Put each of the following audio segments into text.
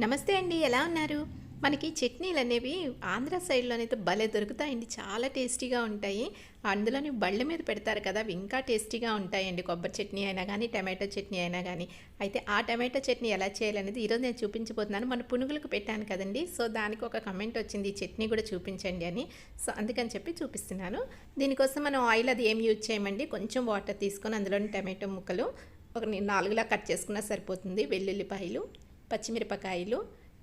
నమస్తే అండి ఎలా ఉన్నారు? మనకి చట్నీలు అనేవి ఆంధ్ర సైడ్లోనైతే భలే దొరుకుతాయండి చాలా టేస్టీగా ఉంటాయి. అందులోని బళ్ళ మీద పెడతారు కదా అవి ఇంకా టేస్టీగా ఉంటాయండి. కొబ్బరి చట్నీ అయినా కానీ టమాటో చట్నీ అయినా కానీ అయితే ఆ టమాటో చట్నీ ఎలా చేయాలనేది ఈరోజు నేను చూపించబోతున్నాను. మన పునుగులకు పెట్టాను కదండి సో దానికి ఒక కమెంట్ వచ్చింది ఈ చట్నీ కూడా చూపించండి అని. సో అందుకని చెప్పి చూపిస్తున్నాను. దీనికోసం మనం ఆయిల్ అది ఏం యూజ్ చేయమండి? కొంచెం వాటర్ తీసుకొని అందులోని టమాటో ముక్కలు ఒక నాలుగులా కట్ చేసుకున్నా సరిపోతుంది వెల్లుల్లిపాయలు. పచ్చిమిరపకాయలు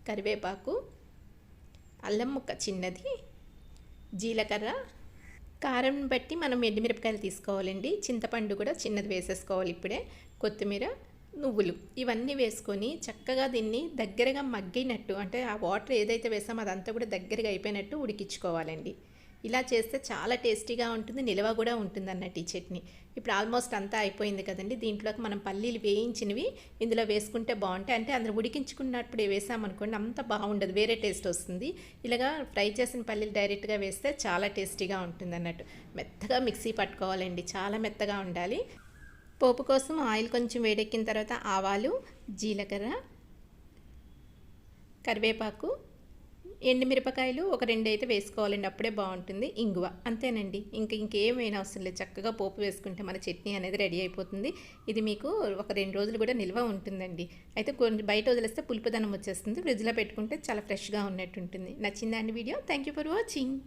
కరివేపాకు అల్లం ముక్క చిన్నది జీలకర్ర కారం బట్టి మనం ఎండుమిరపకాయలు తీసుకోవాలండి. చింతపండు కూడా చిన్నది వేసేసుకోవాలి ఇప్పుడే. కొత్తిమీర నువ్వులు ఇవన్నీ వేసుకొని చక్కగా దీన్ని దగ్గరగా మగ్గినట్టు అంటే ఆ వాటర్ ఏదైతే వేసామో అదంతా కూడా దగ్గరగా అయిపోయినట్టు ఉడికించుకోవాలండి. ఇలా చేస్తే చాలా టేస్టీగా ఉంటుంది నిల్వ కూడా ఉంటుంది అన్నట్టు ఈ చట్నీ. ఇప్పుడు ఆల్మోస్ట్ అంతా అయిపోయింది కదండి. దీంట్లోకి మనం పల్లీలు వేయించినవి ఇందులో వేసుకుంటే బాగుంటాయి. అంటే అందులో ఉడికించుకున్నప్పుడు వేసామనుకోండి అంత బాగుండదు వేరే టేస్ట్ వస్తుంది. ఇలాగా ఫ్రై చేసిన పల్లీలు డైరెక్ట్గా వేస్తే చాలా టేస్టీగా ఉంటుంది అన్నట్టు మెత్తగా మిక్సీ పట్టుకోవాలండి చాలా మెత్తగా ఉండాలి. పోపు కోసం ఆయిల్ కొంచెం వేడెక్కిన తర్వాత ఆవాలు జీలకర్ర కరివేపాకు ఎండుమిరపకాయలు ఒక రెండు అయితే వేసుకోవాలండి అప్పుడే బాగుంటుంది. ఇంగువ అంతేనండి. ఇంక ఇంకేమైనా అవసరం లేదు. చక్కగా పోపు వేసుకుంటే మన చట్నీ అనేది రెడీ అయిపోతుంది. ఇది మీకు ఒక రెండు రోజులు కూడా నిల్వ ఉంటుందండి. అయితే కొన్ని బయట వదిలేస్తే పులుపుదనం వచ్చేస్తుంది. ఫ్రిడ్జ్లో పెట్టుకుంటే చాలా ఫ్రెష్గా ఉన్నట్టు ఉంటుంది నచ్చిందా అండి video? Thank you for watching